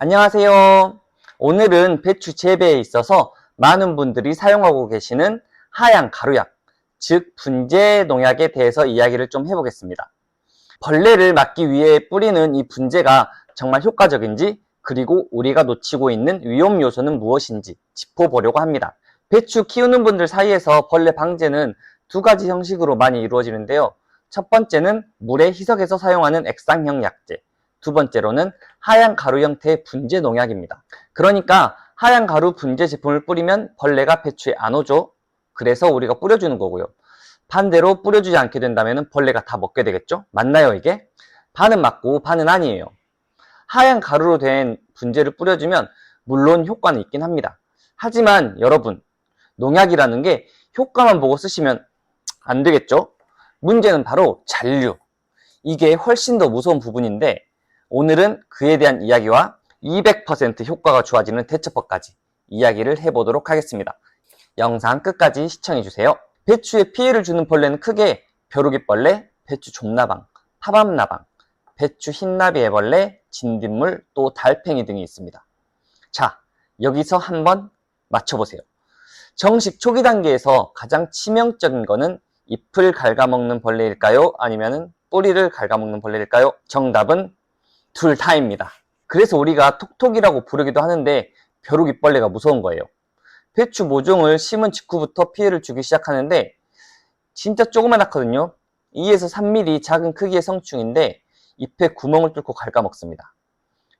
안녕하세요. 오늘은 배추 재배에 있어서 많은 분들이 사용하고 계시는 하얀 가루약, 즉 분재 농약에 대해서 이야기를 좀 해보겠습니다. 벌레를 막기 위해 뿌리는 이 분재가 정말 효과적인지 그리고 우리가 놓치고 있는 위험 요소는 무엇인지 짚어보려고 합니다. 배추 키우는 분들 사이에서 벌레 방제는 두 가지 형식으로 많이 이루어지는데요. 첫 번째는 물에 희석해서 사용하는 액상형 약재, 두 번째로는 하얀 가루 형태의 분재 농약입니다. 그러니까 하얀 가루 분재 제품을 뿌리면 벌레가 배추에 안 오죠. 그래서 우리가 뿌려주는 거고요. 반대로 뿌려주지 않게 된다면 벌레가 다 먹게 되겠죠? 맞나요, 이게? 반은 맞고 반은 아니에요. 하얀 가루로 된 분재를 뿌려주면 물론 효과는 있긴 합니다. 하지만 여러분, 농약이라는 게 효과만 보고 쓰시면 안 되겠죠? 문제는 바로 잔류. 이게 훨씬 더 무서운 부분인데 오늘은 그에 대한 이야기와 200% 효과가 좋아지는 대처법까지 이야기를 해보도록 하겠습니다. 영상 끝까지 시청해주세요. 배추에 피해를 주는 벌레는 크게 벼룩이벌레, 배추 좀나방, 파밤나방, 배추 흰나비 애벌레, 진딧물, 또 달팽이 등이 있습니다. 자, 여기서 한번 맞춰보세요. 정식 초기 단계에서 가장 치명적인 거는 잎을 갉아먹는 벌레일까요? 아니면 뿌리를 갉아먹는 벌레일까요? 정답은 둘 다입니다. 그래서 우리가 톡톡이라고 부르기도 하는데 벼룩이벌레가 무서운 거예요. 배추 모종을 심은 직후부터 피해를 주기 시작하는데 진짜 조그만하거든요. 2에서 3mm 작은 크기의 성충인데 잎에 구멍을 뚫고 갉아먹습니다.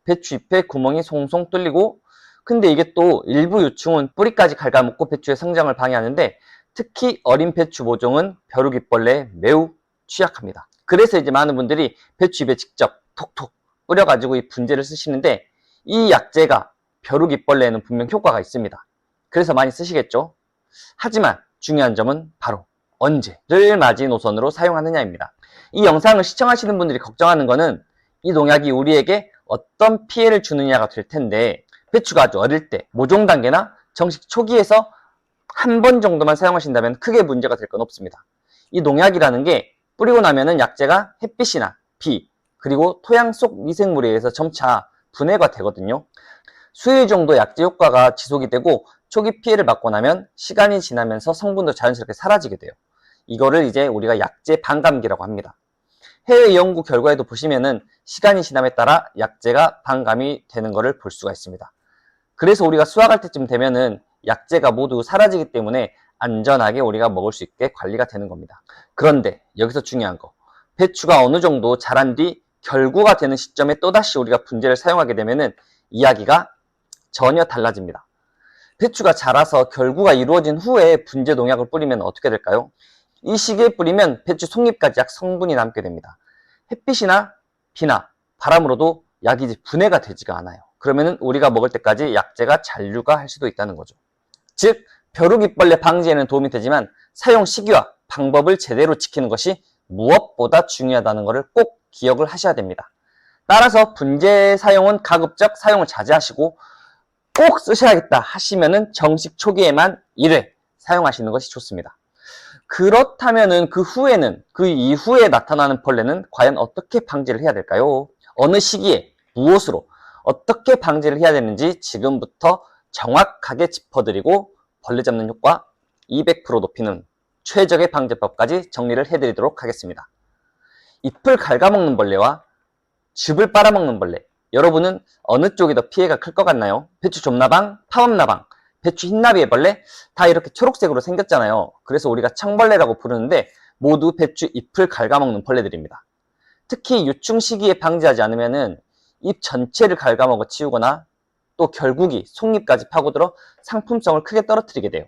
배추 잎에 구멍이 송송 뚫리고 근데 이게 또 일부 유충은 뿌리까지 갉아먹고 배추의 성장을 방해하는데 특히 어린 배추 모종은 벼룩이벌레에 매우 취약합니다. 그래서 이제 많은 분들이 배추 잎에 직접 톡톡 뿌려가지고 이 분재를 쓰시는데 이 약재가 벼룩이벌레에는 분명 효과가 있습니다. 그래서 많이 쓰시겠죠? 하지만 중요한 점은 바로 언제를 마지노선으로 사용하느냐입니다. 이 영상을 시청하시는 분들이 걱정하는 거는 이 농약이 우리에게 어떤 피해를 주느냐가 될 텐데 배추가 아주 어릴 때 모종 단계나 정식 초기에서 한 번 정도만 사용하신다면 크게 문제가 될 건 없습니다. 이 농약이라는 게 뿌리고 나면은 약재가 햇빛이나 비 그리고 토양 속 미생물에 의해서 점차 분해가 되거든요. 수일 정도 약재 효과가 지속이 되고 초기 피해를 받고 나면 시간이 지나면서 성분도 자연스럽게 사라지게 돼요. 이거를 이제 우리가 약재 반감기라고 합니다. 해외 연구 결과에도 보시면은 시간이 지남에 따라 약재가 반감이 되는 것을 볼 수가 있습니다. 그래서 우리가 수확할 때쯤 되면은 약재가 모두 사라지기 때문에 안전하게 우리가 먹을 수 있게 관리가 되는 겁니다. 그런데 여기서 중요한 거. 배추가 어느 정도 자란 뒤 결구가 되는 시점에 또다시 우리가 분재를 사용하게 되면은 이야기가 전혀 달라집니다. 배추가 자라서 결구가 이루어진 후에 분재 농약을 뿌리면 어떻게 될까요? 이 시기에 뿌리면 배추 속잎까지 약 성분이 남게 됩니다. 햇빛이나 비나 바람으로도 약이 분해가 되지가 않아요. 그러면은 우리가 먹을 때까지 약재가 잔류가 할 수도 있다는 거죠. 즉, 벼룩이벌레 방지에는 도움이 되지만 사용 시기와 방법을 제대로 지키는 것이 무엇보다 중요하다는 것을 꼭 기억을 하셔야 됩니다. 따라서 분재 사용은 가급적 사용을 자제하시고 꼭 쓰셔야겠다 하시면은 정식 초기에만 1회 사용하시는 것이 좋습니다. 그렇다면은 그 후에는 그 이후에 나타나는 벌레는 과연 어떻게 방지를 해야 될까요? 어느 시기에 무엇으로 어떻게 방지를 해야 되는지 지금부터 정확하게 짚어드리고 벌레 잡는 효과 200% 높이는 최적의 방제법까지 정리를 해드리도록 하겠습니다. 잎을 갉아먹는 벌레와 즙을 빨아먹는 벌레 여러분은 어느 쪽이 더 피해가 클 것 같나요? 배추 좀나방, 파업나방, 배추 흰나비 애벌레 다 이렇게 초록색으로 생겼잖아요. 그래서 우리가 청벌레라고 부르는데 모두 배추 잎을 갉아먹는 벌레들입니다. 특히 유충 시기에 방지하지 않으면은 잎 전체를 갉아먹어 치우거나 또 결국이 속잎까지 파고들어 상품성을 크게 떨어뜨리게 돼요.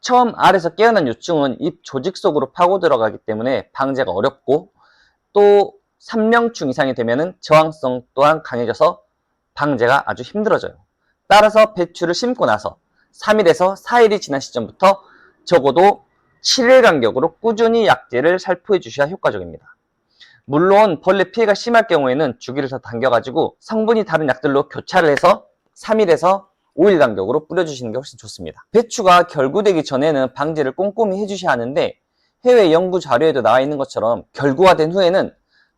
처음 알에서 깨어난 유충은 잎 조직 속으로 파고 들어가기 때문에 방제가 어렵고 또 3명충 이상이 되면 저항성 또한 강해져서 방제가 아주 힘들어져요. 따라서 배추를 심고 나서 3일에서 4일이 지난 시점부터 적어도 7일 간격으로 꾸준히 약재를 살포해 주셔야 효과적입니다. 물론 벌레 피해가 심할 경우에는 주기를 더 당겨가지고 성분이 다른 약들로 교차를 해서 3일에서 5일 간격으로 뿌려주시는 게 훨씬 좋습니다. 배추가 결구되기 전에는 방제를 꼼꼼히 해주셔야 하는데 해외 연구 자료에도 나와 있는 것처럼 결구가 된 후에는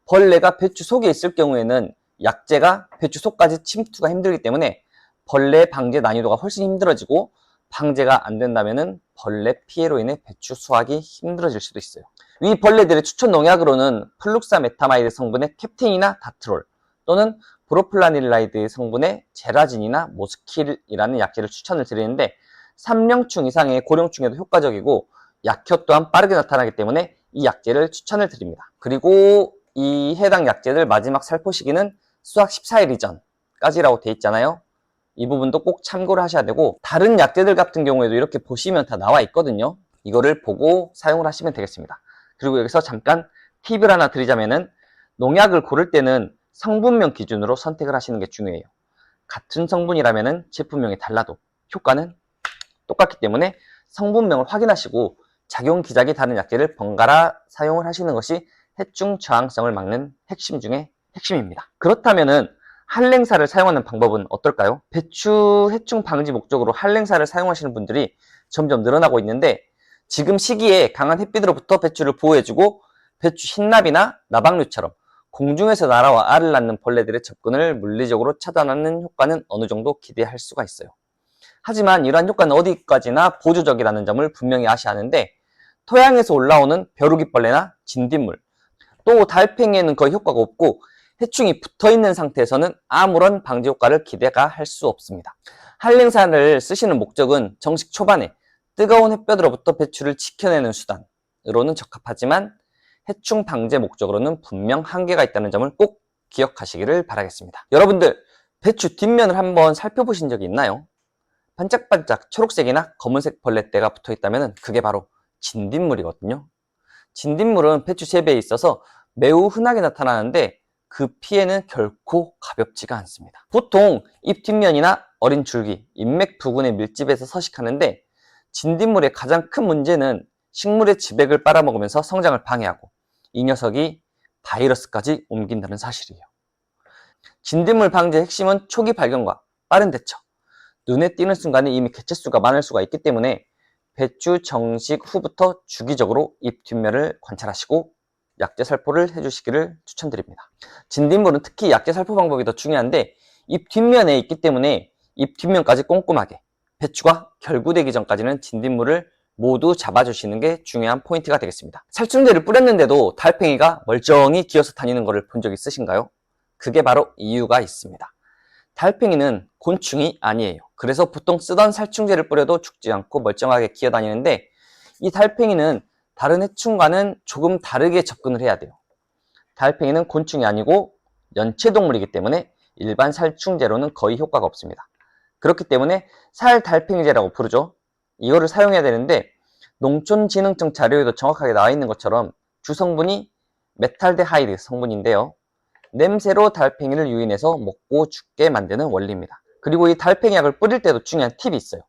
벌레가 배추 속에 있을 경우에는 약재가 배추 속까지 침투가 힘들기 때문에 벌레 방제 난이도가 훨씬 힘들어지고 방제가 안 된다면은 벌레 피해로 인해 배추 수확이 힘들어질 수도 있어요. 위 벌레들의 추천 농약으로는 플룩사 메타마이드 성분의 캡틴이나 다트롤 또는 브로플라닐라이드 성분의 제라진이나 모스킬이라는 약재를 추천을 드리는데 3령충 이상의 고령충에도 효과적이고 약효 또한 빠르게 나타나기 때문에 이 약재를 추천을 드립니다. 그리고 이 해당 약재들 마지막 살포 시기는 수확 14일 이전까지라고 돼 있잖아요. 이 부분도 꼭 참고를 하셔야 되고 다른 약재들 같은 경우에도 이렇게 보시면 다 나와 있거든요. 이거를 보고 사용을 하시면 되겠습니다. 그리고 여기서 잠깐 팁을 하나 드리자면은 농약을 고를 때는 성분명 기준으로 선택을 하시는 게 중요해요. 같은 성분이라면은 제품명이 달라도 효과는 똑같기 때문에 성분명을 확인하시고 작용 기작이 다른 약재를 번갈아 사용을 하시는 것이 해충 저항성을 막는 핵심 중에 핵심입니다. 그렇다면은 한랭사를 사용하는 방법은 어떨까요? 배추 해충 방지 목적으로 한랭사를 사용하시는 분들이 점점 늘어나고 있는데 지금 시기에 강한 햇빛으로부터 배추를 보호해주고 배추 흰나비나 나박류처럼 공중에서 날아와 알을 낳는 벌레들의 접근을 물리적으로 차단하는 효과는 어느 정도 기대할 수가 있어요. 하지만 이러한 효과는 어디까지나 보조적이라는 점을 분명히 아셔야 하는데 토양에서 올라오는 벼룩이벌레나 진딧물 또 달팽이에는 거의 효과가 없고 해충이 붙어있는 상태에서는 아무런 방지 효과를 기대가 할 수 없습니다. 한랭산을 쓰시는 목적은 정식 초반에 뜨거운 햇볕으로부터 배추를 지켜내는 수단으로는 적합하지만 해충 방제 목적으로는 분명 한계가 있다는 점을 꼭 기억하시기를 바라겠습니다. 여러분들 배추 뒷면을 한번 살펴보신 적이 있나요? 반짝반짝 초록색이나 검은색 벌레대가 붙어 있다면 그게 바로 진딧물이거든요. 진딧물은 배추 재배에 있어서 매우 흔하게 나타나는데 그 피해는 결코 가볍지가 않습니다. 보통 잎 뒷면이나 어린 줄기, 잎맥 부근의 밀집에서 서식하는데 진딧물의 가장 큰 문제는 식물의 지백을 빨아먹으면서 성장을 방해하고 이 녀석이 바이러스까지 옮긴다는 사실이에요. 진딧물 방제의 핵심은 초기 발견과 빠른 대처. 눈에 띄는 순간에 이미 개체수가 많을 수가 있기 때문에 배추 정식 후부터 주기적으로 잎 뒷면을 관찰하시고 약재 살포를 해주시기를 추천드립니다. 진딧물은 특히 약재 살포 방법이 더 중요한데 잎 뒷면에 있기 때문에 잎 뒷면까지 꼼꼼하게 배추가 결구되기 전까지는 진딧물을 모두 잡아주시는 게 중요한 포인트가 되겠습니다. 살충제를 뿌렸는데도 달팽이가 멀쩡히 기어서 다니는 것을 본 적 있으신가요? 그게 바로 이유가 있습니다. 달팽이는 곤충이 아니에요. 그래서 보통 쓰던 살충제를 뿌려도 죽지 않고 멀쩡하게 기어다니는데 이 달팽이는 다른 해충과는 조금 다르게 접근을 해야 돼요. 달팽이는 곤충이 아니고 연체동물이기 때문에 일반 살충제로는 거의 효과가 없습니다. 그렇기 때문에 살달팽이제라고 부르죠. 이거를 사용해야 되는데 농촌진흥청 자료에도 정확하게 나와 있는 것처럼 주성분이 메탈데하이드 성분인데요. 냄새로 달팽이를 유인해서 먹고 죽게 만드는 원리입니다. 그리고 이 달팽이 약을 뿌릴 때도 중요한 팁이 있어요.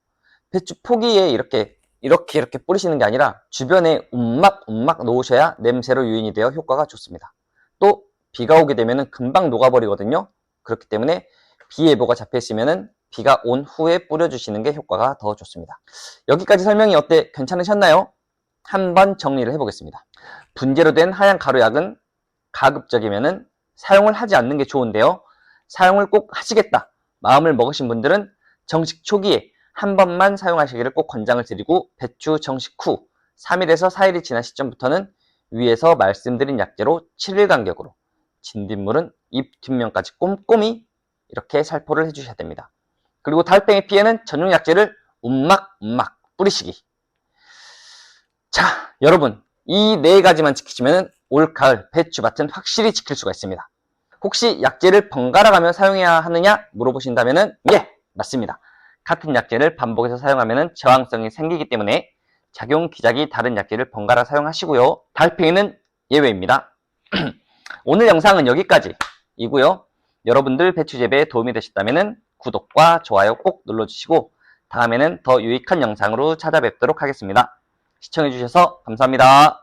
배추 포기에 이렇게 이렇게 이렇게 뿌리시는 게 아니라 주변에 움막 움막 놓으셔야 냄새로 유인이 되어 효과가 좋습니다. 또 비가 오게 되면 금방 녹아버리거든요. 그렇기 때문에 비 예보가 잡혀 있으면 비가 온 후에 뿌려주시는 게 효과가 더 좋습니다. 여기까지 설명이 어때? 괜찮으셨나요? 한번 정리를 해보겠습니다. 분재로 된 하얀 가루약은 가급적이면 사용을 하지 않는 게 좋은데요. 사용을 꼭 하시겠다 마음을 먹으신 분들은 정식 초기에 한 번만 사용하시기를 꼭 권장을 드리고 배추 정식 후 3일에서 4일이 지난 시점부터는 위에서 말씀드린 약재로 7일 간격으로 진딧물은 잎 뒷면까지 꼼꼼히 이렇게 살포를 해주셔야 됩니다. 그리고 달팽이 피해는 전용 약재를 움막 움막 뿌리시기. 자, 여러분 이 네 가지만 지키시면 올 가을 배추 밭은 확실히 지킬 수가 있습니다. 혹시 약재를 번갈아 가며 사용해야 하느냐 물어보신다면 예, 맞습니다. 같은 약재를 반복해서 사용하면 저항성이 생기기 때문에 작용 기작이 다른 약재를 번갈아 사용하시고요. 달팽이는 예외입니다. 오늘 영상은 여기까지 이고요. 여러분들 배추 재배에 도움이 되셨다면 구독과 좋아요 꼭 눌러주시고 다음에는 더 유익한 영상으로 찾아뵙도록 하겠습니다. 시청해주셔서 감사합니다.